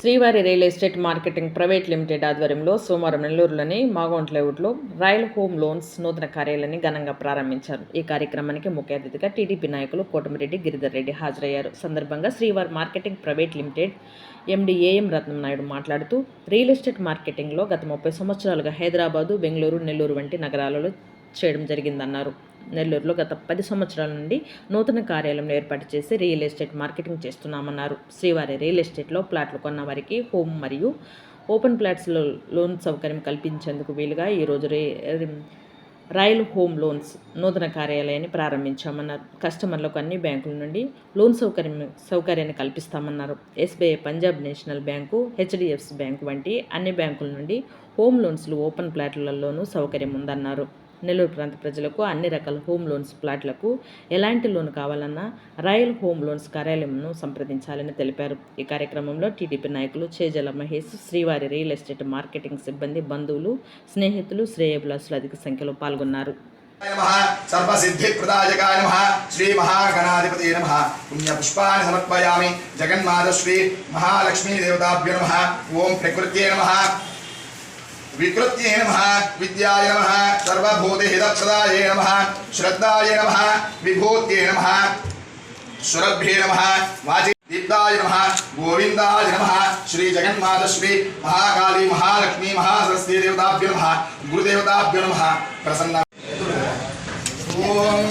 Srivari real estate marketing private limited ఆధ్వర్యంలో సోమవారం నెల్లూరులోని మాగౌంట్ లేఅవుట్లో రాయల్ హోమ్ లోన్స్ నూతన కార్యాలయాన్ని ఘనంగా ప్రారంభించారు. ఈ కార్యక్రమానికి ముఖ్య అతిథిగా టీడీపీ నాయకులు కోటమిరెడ్డి గిరిధర్ రెడ్డి హాజరయ్యారు. సందర్భంగా Srivari marketing private limited MD AM Ratnam Naidu మాట్లాడుతూ రియల్ ఎస్టేట్ మార్కెటింగ్లో గత ముప్పై సంవత్సరాలుగా హైదరాబాదు బెంగళూరు నెల్లూరు వంటి నగరాలలో చేయడం జరిగిందన్నారు. నెల్లూరులో గత పది సంవత్సరాల నుండి నూతన కార్యాలయం ఏర్పాటు చేసి రియల్ ఎస్టేట్ మార్కెటింగ్ చేస్తున్నామన్నారు. శ్రీవారి రియల్ ఎస్టేట్లో ప్లాట్లు కొన్న వారికి హోమ్ మరియు ఓపెన్ ప్లాట్స్లో లోన్ సౌకర్యం కల్పించేందుకు వీలుగా ఈరోజు రే రాయల్ హోమ్ లోన్స్ నూతన కార్యాలయాన్ని ప్రారంభించామన్నారు. కస్టమర్లకు అన్ని బ్యాంకుల నుండి లోన్ సౌకర్యం సౌకర్యాన్ని కల్పిస్తామన్నారు. SBI Punjab national bank HDFC bank వంటి అన్ని బ్యాంకుల నుండి హోమ్ లోన్స్లు ఓపెన్ ప్లాట్లలోనూ సౌకర్యం ఉందన్నారు. నెల్లూరు ప్రాంత ప్రజలకు అన్ని రకాల హోమ్ లోన్స్ ప్లాట్లకు ఎలాంటి లోన్ కావాలన్నా రాయల్ హోమ్ లోన్స్ కార్యాలయంను సంప్రదించాలని తెలిపారు. ఈ కార్యక్రమంలో టీడీపీ నాయకులు చేజల మహేష్ శ్రీవారి రియల్ ఎస్టేట్ మార్కెటింగ్ సిబ్బంది బంధువులు స్నేహితులు శ్రేయభిలాసులు అధిక సంఖ్యలో పాల్గొన్నారు. సర్వసిద్ధిప్రదాయకాయ నమ శ్రీ మహాగణాధిపతి నమ. పుణ్యపుష్పాన్ని సమర్పయామి జగన్మాత శ్రీ మహాలక్ష్మీ దేవతాభ్యో నమ. ఓం ప్రకృత్యే నమ. వికృత్యే నమ విద్యాయ నమ సర్వభూతిహితప్రదాయ నమ శ్రద్ధాయ నమ విభూత్యే నమ సురభ్యే నమ వాచి దీప్తాయ నమ గోవిందాయ నమ శ్రీ జగన్మాత శ్రీ మహాకాళీ మహాలక్ష్మీ మహాసరస్వతీ దేవతాభ్యో నమ గురుదేవతాభ్యో నమ ప్రసన్న ఓం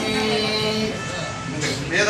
వేద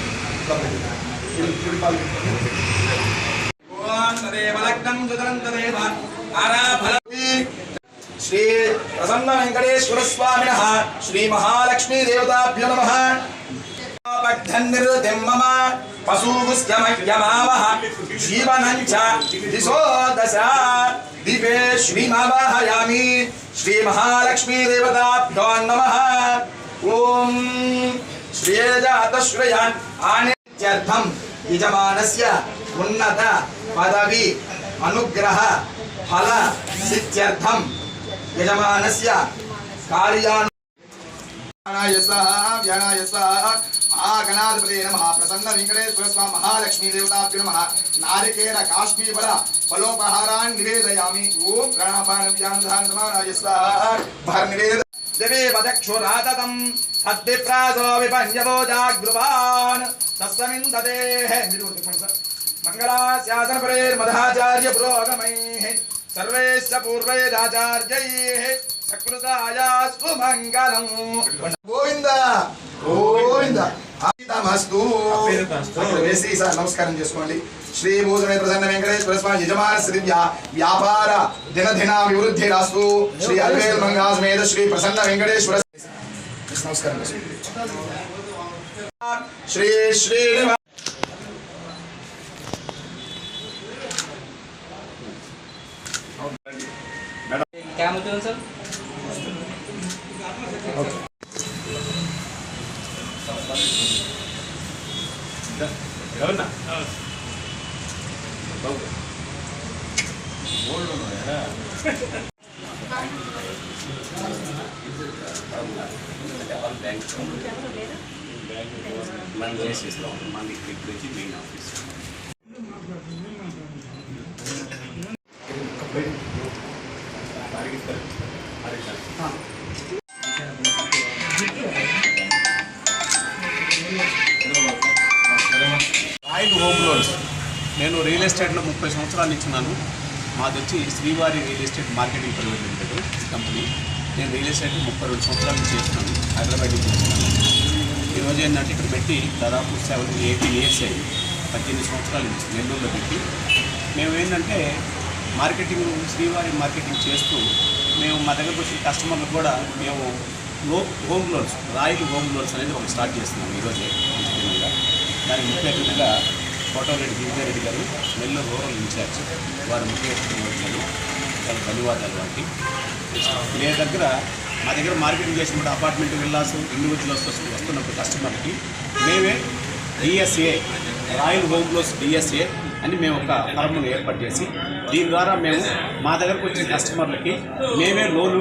శ్రీ ప్రసన్న వెంకటేశ్వర స్వామిన శ్రీ మహాలక్ష్మీ దేవతాభ్య నమ. పద్ధన్నిర్దిమ్మమ పశూపుష్టమయ్యమావహ జీవనం చ దిశో దశ దివే శ్రీమావాహయామి శ్రీ నమ. ఓం శ్రేయజాతశ్రయాన్ ఇత్యర్థం యజమానస్య ఉన్నత పదవి అనుగ్రహ ఫల సిత్యర్థం యజమానస్య కార్యాను మహాగణాధిపతి నమ ప్రసన్న వెంకటేశ్వర స్వామి మహాలక్ష్మీ దేవతాభ్య నమ నారికేల కాశ్మీఫల ఫలోపహారాన్ని నివేదయామి ఓం ప్రాణాపాన సమానాయ స్వాహ నివేద दिवेवदक्षुराततम् तद्विप्रासो विपञ्जवो जाग्रुवान् तस्मिन् ददेः मङ्गलास्यासनपरेर्मधाचार्यपुरोगमैः सर्वेश्च पूर्वैराचार्यैः सकृताया सुमङ्गलम् गोविन्द गोविन्द ఆపితమస్తు అక్కడ వేసి సార్ నమస్కారం చేసుకోండి శ్రీ భూజమే ప్రసన్న వెంకటేశ్వర స్వామి యజమాన శ్రీ వ్యా వ్యాపార దినదిన అభివృద్ధి రాస్తు శ్రీ అల్వేల్ మంగాసమేత శ్రీ ప్రసన్న వెంకటేశ్వర నమస్కారం చేసుకోండి. శ్రీ శ్రీ क्या मुझे सर మనం చేసేస్తాం మనకి ఇక్కడ నుంచి మెయిన్ ఆఫీస్ రియల్ ఎస్టేట్లో ముప్పై సంవత్సరాలు ఇచ్చున్నాను. మాది వచ్చి Srivari real estate marketing private limited company. నేను రియల్ ఎస్టేట్ ముప్పై రెండు సంవత్సరాల నుంచి చేస్తున్నాను హైదరాబాద్ నుంచి చేస్తున్నాను ఈరోజు ఏంటంటే ఇక్కడ పెట్టి దాదాపు సెవెన్ ఎయిటీన్ ఇయర్స్ అయింది. పద్దెనిమిది సంవత్సరాలు నుంచి నెల్లూరులో పెట్టి. మేము ఏంటంటే మార్కెటింగ్ శ్రీవారి మార్కెటింగ్ చేస్తూ మేము మా దగ్గరకు వచ్చిన కస్టమర్లకు కూడా మేము లో home loans Royal home loans అనేది ఒకటి స్టార్ట్ చేస్తున్నాం ఈరోజే దానికి ముఖ్య అతిథిగా కోటమిరెడ్డి గిరిజారెడ్డి గారు నెల్లూరు రూరల్ ఇన్ఛార్జ్ వారు ముఖ్య చాలా ధన్యవాదాలు వాటి మీ దగ్గర మా దగ్గర మార్కెటింగ్ చేసినప్పుడు అపార్ట్మెంట్ విల్లాస్ ఇండివిజువల్స్ వస్తున్నప్పుడు కస్టమర్కి మేమే DSA Royal home loans DSA అని మేము ఒక ఫర్మ్ను ఏర్పాటు చేసి దీని ద్వారా మేము మా దగ్గరకు వచ్చిన కస్టమర్లకి మేమే లోను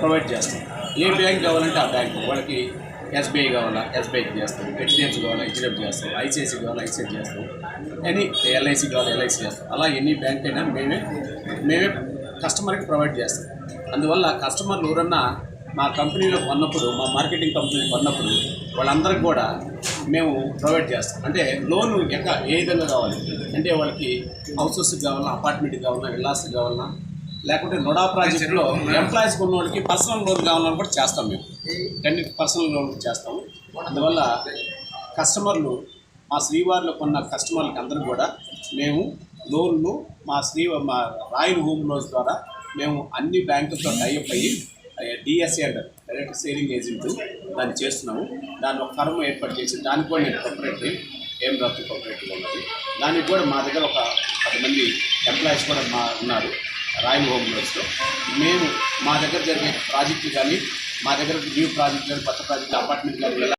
ప్రొవైడ్ చేస్తాం. ఏ బ్యాంక్ కావాలంటే ఆ బ్యాంక్. వాళ్ళకి ఎస్బీఐ కావాలా ఎస్బీఐకి చేస్తాం. హెచ్డిఎఫ్సి కావాలా హెచ్డిఎఫ్ చేస్తాం. ఐసిఐసి కావాలా ఐసీఐ చేస్తాం. ఎనీ ఎల్ఐసి కావాలా ఎల్ఐసి చేస్తాం. అలా ఎన్ని బ్యాంక్ అయినా మేమే మేమే కస్టమర్కి ప్రొవైడ్ చేస్తాం. అందువల్ల కస్టమర్లు ఎవరన్నా మా కంపెనీలో కొన్నప్పుడు మా మార్కెటింగ్ కంపెనీ కొన్నప్పుడు వాళ్ళందరికీ కూడా మేము ప్రొవైడ్ చేస్తాం. అంటే లోన్ ఎక్క ఏ విధంగా కావాలి? అంటే వాళ్ళకి హౌసెస్ కావాలన్నా అపార్ట్మెంట్ కావాలన్నా విల్లాస్ కావాలన్నా లేకుంటే నొడా ప్రాజెక్ట్లో ఎంప్లాయీస్ ఉన్న వాళ్ళకి పర్సనల్ లోన్ కావాలని కూడా చేస్తాం మేము. కానీ పర్సనల్ లోన్ చేస్తాము. అందువల్ల కస్టమర్లు మా శ్రీవారిలో కొన్న కస్టమర్లకి అందరూ కూడా మేము లోన్లు మా శ్రీ మా రాయల్ హోమ్ లోన్స్ ద్వారా మేము అన్ని బ్యాంకులతో టైఅప్ అయ్యి డిఎస్ఏ అంటారు డైరెక్ట్ సేవింగ్ ఏజెంట్ దాన్ని చేస్తున్నాము. దాన్ని ఒక ఫర్మ్ ఏర్పాటు చేసి దానికి కూడా నేను కోఆపరేటివ్ ఏం రఫ్ కోఆపరేటివ్ ఉన్నది దానికి కూడా మా దగ్గర ఒక పది మంది ఎంప్లాయీస్ కూడా మా ఉన్నారు. రాయల్ హోమ్ లోన్స్లో మేము మా దగ్గర జరిగే ప్రాజెక్టులు కానీ మా దగ్గర న్యూ ప్రాజెక్ట్ కానీ కొత్త ప్రాజెక్ట్ అపార్ట్మెంట్ కానీ